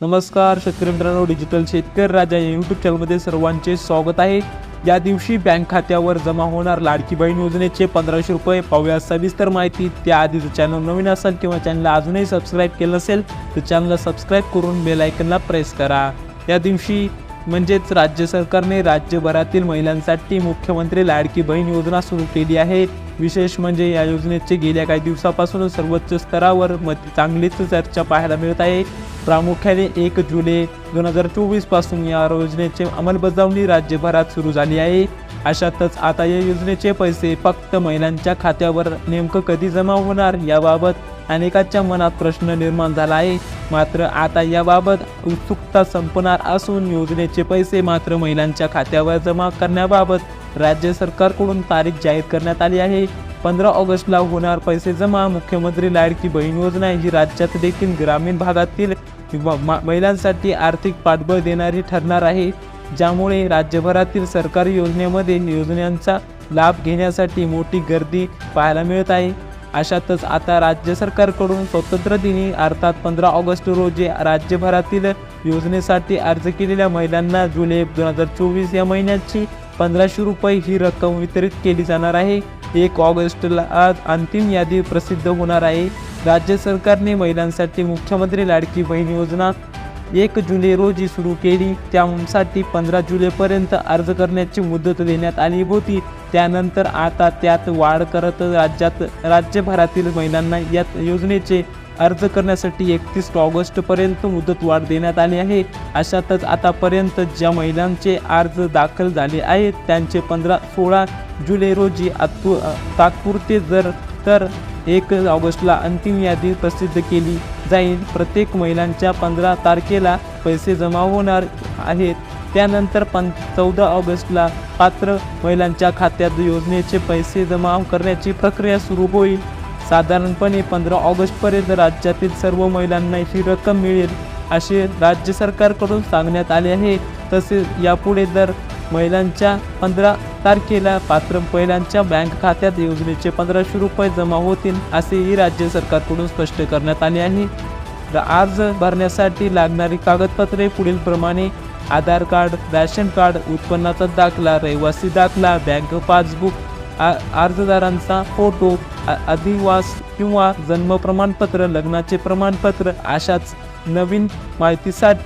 नमस्कार शेतकरी मित्रांनो डिजिटल शेतकरी राजा या यूट्यूब चॅनलमध्ये सर्वांचे स्वागत आहे. या दिवशी बँक खात्यावर जमा होणार लाडकी बहीण योजनेचे पंधराशे रुपये पाहूया सविस्तर माहिती. त्याआधी जर चॅनल नवीन असेल किंवा चॅनलला अजूनही सबस्क्राईब केलं नसेल तर चॅनलला सबस्क्राईब करून बेल आयकनला प्रेस करा. या दिवशी म्हणजेच राज्य सरकारने राज्यभरातील महिलांसाठी मुख्यमंत्री लाडकी बहीण योजना सुरू केली आहे. विशेष म्हणजे या योजनेचे गेल्या काही दिवसापासून सर्वोच्च स्तरावर मत चांगलीच चर्चा पाहायला मिळत आहे. प्रामुख्याने एक जुलै दोन हजार चोवीसपासून या योजनेची अंमलबजावणी राज्यभरात सुरू झाली आहे. अशातच आता या योजनेचे पैसे फक्त महिलांच्या खात्यावर नेमकं कधी जमा होणार याबाबत अनेकांच्या मनात प्रश्न निर्माण झाला आहे. मात्र आता याबाबत उत्सुकता संपणार असून योजनेचे पैसे मात्र महिलांच्या खात्यावर जमा करण्याबाबत राज्य सरकारकडून तारीख जाहीर करण्यात आली आहे. पंधरा ऑगस्टला होणार पैसे जमा. मुख्यमंत्री लाडकी बहीण योजना ही राज्यात देखील ग्रामीण भागातील किंवा मा- महिलांसाठी आर्थिक पाठबळ देणारी ठरणार आहे ज्यामुळे राज्यभरातील सरकारी योजनेमध्ये योजनांचा लाभ घेण्यासाठी मोठी गर्दी पाहायला मिळत आहे. अशातच आता राज्य सरकारकडून स्वतंत्र दिनी अर्थात पंधरा ऑगस्ट रोजी राज्यभरातील योजनेसाठी अर्ज केलेल्या महिलांना जुलै दोन हजार चोवीस या महिन्याची पंधराशे रुपये ही रक्कम वितरित केली जाणार आहे. एक ऑगस्टला आज अंतिम यादी प्रसिद्ध होणार आहे. राज्य सरकारने महिलांसाठी मुख्यमंत्री लाडकी बहीण योजना एक जुलै रोजी सुरू केली. त्यासाठी पंधरा जुलैपर्यंत अर्ज करण्याची मुदत देण्यात आली होती. त्यानंतर आता त्यात वाढ करत राज्यात राज्यभरातील महिलांना या योजनेचे अर्ज करण्यासाठी एकतीस ऑगस्टपर्यंत मुदतवाढ देण्यात आली आहे. अशातच आतापर्यंत ज्या महिलांचे अर्ज दाखल झाले आहेत त्यांचे पंधरा सोळा जुलै रोजी आतु तात्पुरते जर तर एक ऑगस्टला अंतिम यादी प्रसिद्ध केली जाईल. प्रत्येक महिलांच्या पंधरा तारखेला पैसे जमा होणार आहेत. त्यानंतर पं चौदा ऑगस्टला पात्र महिलांच्या खात्यात योजनेचे पैसे जमा करण्याची प्रक्रिया सुरू होईल. साधारणपणे पंधरा ऑगस्टपर्यंत राज्यातील सर्व महिलांना ही रक्कम मिळेल असे राज्य सरकारकडून सांगण्यात आले आहे. तसेच यापुढे दर महिलांच्या पंधरा तारखेला पात्र महिलांच्या बँक खात्यात योजनेचे पंधराशे रुपये जमा होतील असेही राज्य सरकारकडून स्पष्ट करण्यात आले आहे. अर्ज भरण्यासाठी लागणारी कागदपत्रे पुढील प्रमाणे आधार कार्ड रॅशन कार्ड उत्पन्नाचा दाखला रहिवासी दाखला बँक पासबुक आ- अर्जदारांचा फोटो अधिवास किंवा जन्म प्रमाणपत्र लग्नाचे प्रमाणपत्र अशाच नवीन माहितीसाठी